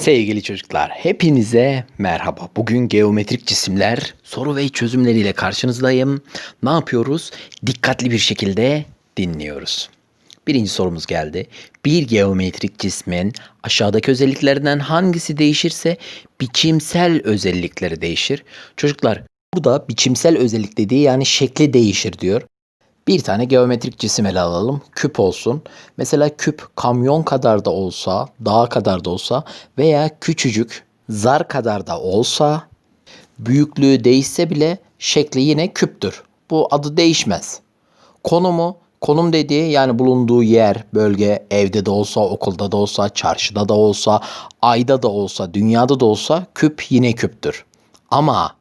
Sevgili çocuklar, hepinize merhaba. Bugün geometrik cisimler soru ve çözümleriyle karşınızdayım. Ne yapıyoruz? Dikkatli bir şekilde dinliyoruz. Birinci sorumuz geldi. Bir geometrik cismin aşağıdaki özelliklerinden hangisi değişirse biçimsel özellikleri değişir. Çocuklar, burada biçimsel özellik dediği yani şekli değişir diyor. Bir tane geometrik cisim ele alalım. Küp olsun. Mesela küp kamyon kadar da olsa, dağ kadar da olsa veya küçücük zar kadar da olsa büyüklüğü değişse bile şekli yine küptür. Bu adı değişmez. Konumu, konum dediği yani bulunduğu yer, bölge, evde de olsa, okulda da olsa, çarşıda da olsa, ayda da olsa, dünyada da olsa küp yine küptür. Ama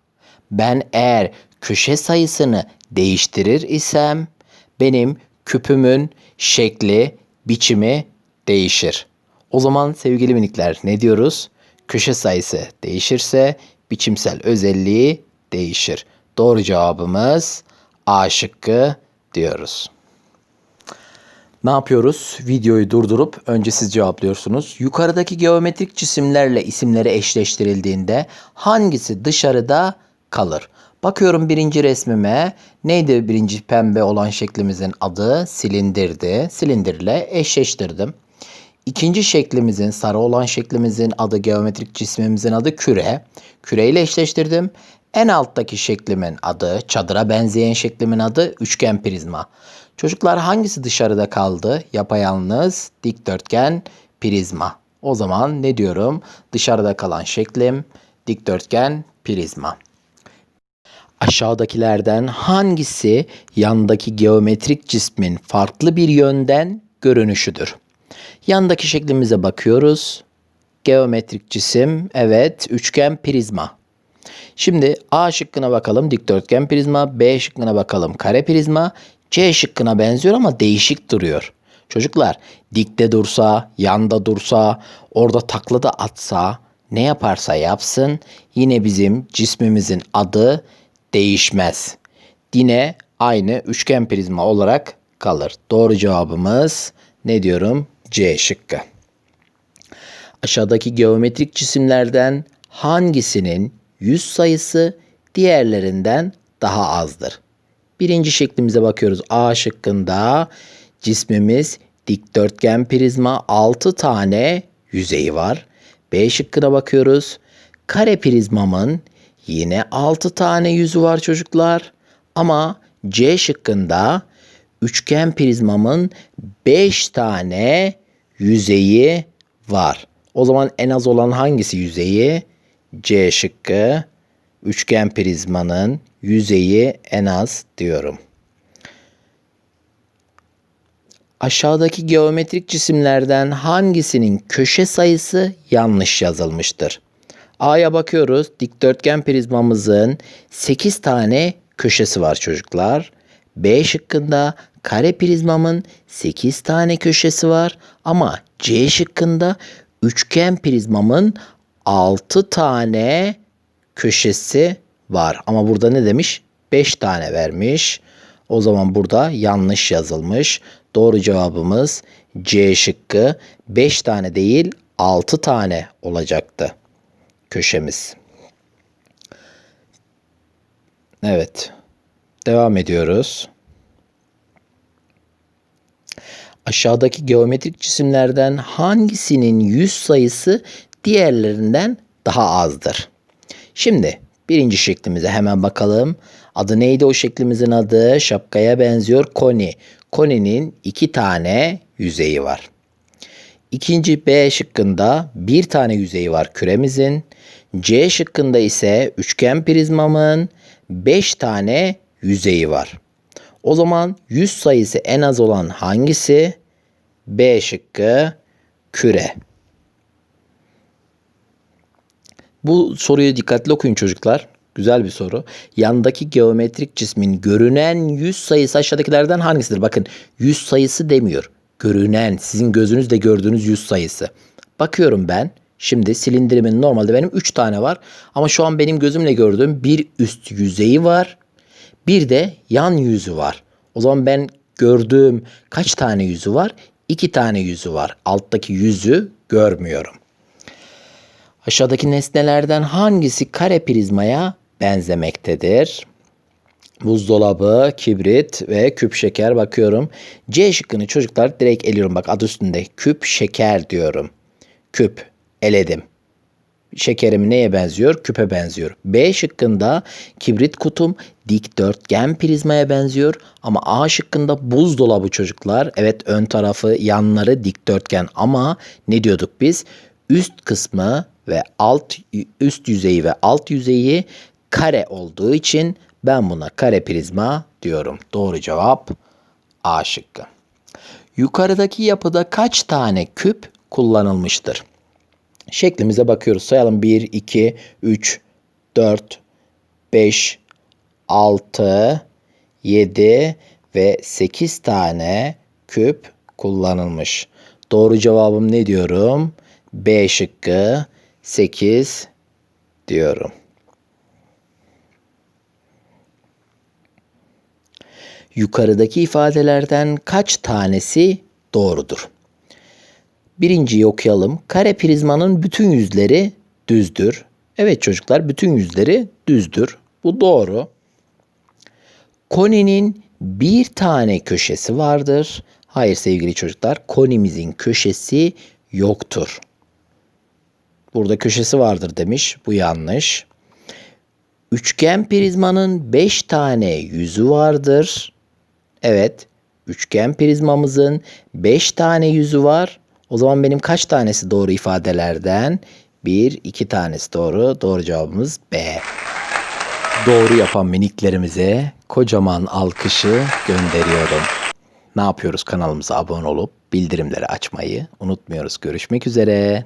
ben eğer köşe sayısını değiştirir isem benim küpümün şekli, biçimi değişir. O zaman sevgili minikler ne diyoruz? Köşe sayısı değişirse biçimsel özelliği değişir. Doğru cevabımız A şıkkı diyoruz. Ne yapıyoruz? Videoyu durdurup önce siz cevaplıyorsunuz. Yukarıdaki geometrik cisimlerle isimleri eşleştirildiğinde hangisi dışarıda kalır? Bakıyorum birinci resmime. Neydi birinci pembe olan şeklimizin adı? Silindirdi. Silindirle eşleştirdim. İkinci şeklimizin, sarı olan şeklimizin adı, geometrik cismimizin adı küre. Küre ile eşleştirdim. En alttaki şeklimin adı, çadıra benzeyen şeklimin adı üçgen prizma. Çocuklar hangisi dışarıda kaldı? Yapayalnız, dikdörtgen, prizma. O zaman ne diyorum? Dışarıda kalan şeklim, dikdörtgen, prizma. Aşağıdakilerden hangisi yandaki geometrik cismin farklı bir yönden görünüşüdür? Yandaki şeklimize bakıyoruz. Geometrik cisim, evet, üçgen prizma. Şimdi A şıkkına bakalım dikdörtgen prizma, B şıkkına bakalım kare prizma, C şıkkına benziyor ama değişik duruyor. Çocuklar dikte dursa, yanda dursa, orada takla da atsa, ne yaparsa yapsın yine bizim cismimizin adı değişmez. Yine aynı üçgen prizma olarak kalır. Doğru cevabımız ne diyorum? C şıkkı. Aşağıdaki geometrik cisimlerden hangisinin yüz sayısı diğerlerinden daha azdır? Birinci şeklimize bakıyoruz. A şıkkında cismimiz dikdörtgen prizma 6 tane yüzeyi var. B şıkkına bakıyoruz. Kare prizmamın yine 6 tane yüzü var çocuklar. Ama C şıkkında üçgen prizmamın 5 tane yüzeyi var. O zaman en az olan hangisi yüzeyi? C şıkkı. Üçgen prizmanın yüzeyi en az diyorum. Aşağıdaki geometrik cisimlerden hangisinin köşe sayısı yanlış yazılmıştır? A'ya bakıyoruz. Dikdörtgen prizmamızın 8 tane köşesi var çocuklar. B şıkkında kare prizmamın 8 tane köşesi var ama C şıkkında üçgen prizmamın 6 tane köşesi var. Ama burada ne demiş? 5 tane vermiş. O zaman burada yanlış yazılmış. Doğru cevabımız C şıkkı 5 tane değil 6 tane olacaktı köşemiz. Evet. Devam ediyoruz. Aşağıdaki geometrik cisimlerden hangisinin yüz sayısı diğerlerinden daha azdır? Şimdi birinci şeklimize hemen bakalım. Adı neydi o şeklimizin adı? Şapkaya benziyor koni. Koninin iki tane yüzeyi var. İkinci B şıkkında bir tane yüzeyi var küremizin. C şıkkında ise üçgen prizmamın 5 tane yüzeyi var. O zaman yüz sayısı en az olan hangisi? B şıkkı küre. Bu soruyu dikkatli okuyun çocuklar. Güzel bir soru. Yandaki geometrik cismin görünen yüz sayısı aşağıdakilerden hangisidir? Bakın yüz sayısı demiyor. Görünen, sizin gözünüzle gördüğünüz yüz sayısı. Bakıyorum ben. Şimdi silindirimin normalde benim 3 tane var. Ama şu an benim gözümle gördüğüm bir üst yüzeyi var. Bir de yan yüzü var. O zaman ben gördüğüm kaç tane yüzü var? 2 tane yüzü var. Alttaki yüzü görmüyorum. Aşağıdaki nesnelerden hangisi kare prizmaya benzemektedir? Buzdolabı, kibrit ve küp şeker bakıyorum. C şıkkını çocuklar direkt eliyorum. Bak adı üstünde. Küp şeker diyorum. Küp. Eledim. Şekerim neye benziyor? Küpe benziyor. B şıkkında kibrit kutum dikdörtgen prizmaya benziyor. Ama A şıkkında buzdolabı çocuklar. Evet ön tarafı yanları dikdörtgen ama ne diyorduk biz? Üst kısmı ve alt üst yüzeyi ve alt yüzeyi kare olduğu için ben buna kare prizma diyorum. Doğru cevap A şıkkı. Yukarıdaki yapıda kaç tane küp kullanılmıştır? Şeklimize bakıyoruz. Sayalım 1, 2, 3, 4, 5, 6, 7 ve 8 tane küp kullanılmış. Doğru cevabım ne diyorum? B şıkkı 8 diyorum. Yukarıdaki ifadelerden kaç tanesi doğrudur? Birinciyi okuyalım. Kare prizmanın bütün yüzleri düzdür. Evet çocuklar bütün yüzleri düzdür. Bu doğru. Koninin bir tane köşesi vardır. Hayır sevgili çocuklar konimizin köşesi yoktur. Burada köşesi vardır demiş. Bu yanlış. Üçgen prizmanın 5 tane yüzü vardır. Evet, üçgen prizmamızın 5 tane yüzü var. O zaman benim kaç tanesi doğru ifadelerden? 1, 2 tanesi doğru. Doğru cevabımız B. Doğru yapan miniklerimize kocaman alkışı gönderiyorum. Ne yapıyoruz kanalımıza abone olup bildirimleri açmayı unutmuyoruz. Görüşmek üzere.